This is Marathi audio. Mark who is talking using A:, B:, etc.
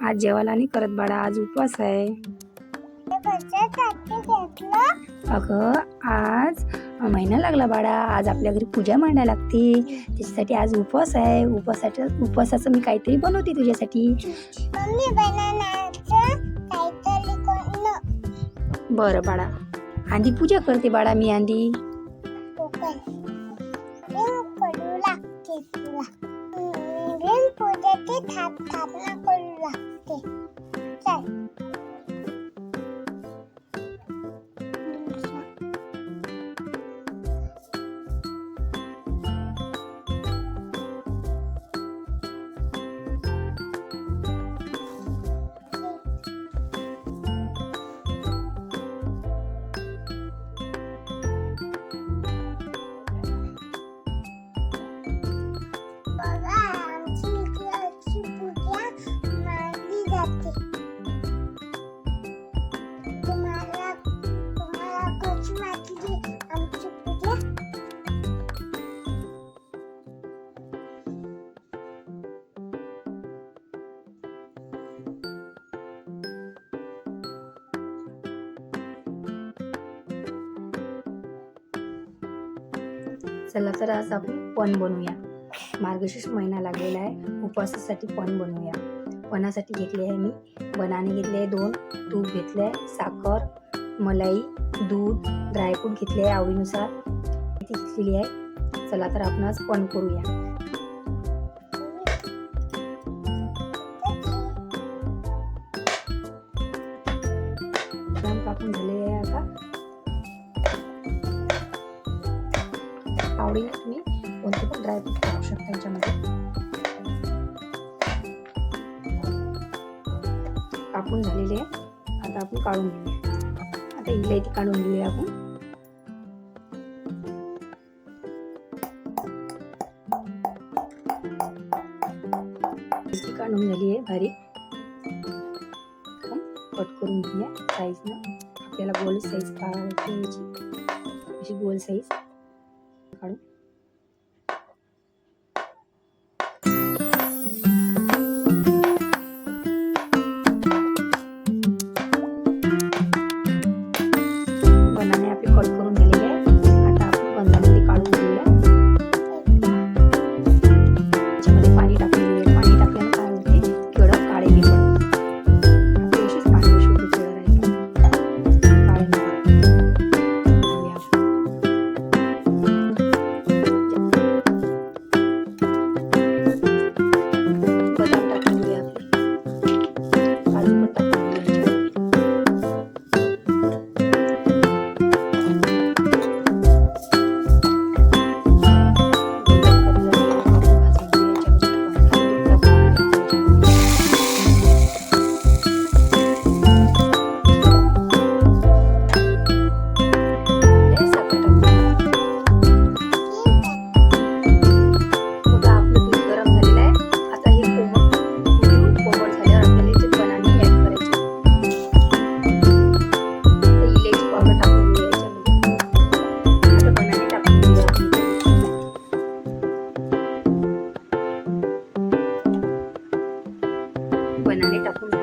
A: आज जेवायला नाही करत बाळा आज उपवास आहे. अगं आज महिना लागला बाळा आज आपल्या घरी पूजा मांडायला लागते. त्याच्यासाठी आज उपवास आहे. उपवासाचं उपवासाचं मी काहीतरी बनवते तुझ्यासाठी. बरं बाळा. आधी पूजा करते बाळा मी आधी.
B: लागते तुला. প্রজাতি ধাপ ধাপ করে রাখতে চাই। चला
A: तर आज आपण पण बनवूया. मार्गशीर्ष महिना लागलेला आहे. उपवासासाठी पण बनवूया. पणासाठी घेतले आहे मी. बनाने घेतले आहे दोन. तूप घेतले आहे साखर मलाई दूध ड्रायफ्रूट घेतले आहे आवडीनुसार. ती घेतलेली आहे. चला तर आपण आज पण करूया. बदाम कापून झालेले आहे आता. आवडीने तुम्ही कोणते पण ड्रायफ्रूट टाकू शकता याच्यामध्ये. कापून झालेले आहे. आता आपण काढून घेऊया. आता इलायची काढून घेऊया आपण. काढून झाली आहे बारीक कट करून घेऊया साईजनं आपल्याला गोल साईज काढायची अशी गोल साईज काढू. बनाने टाकून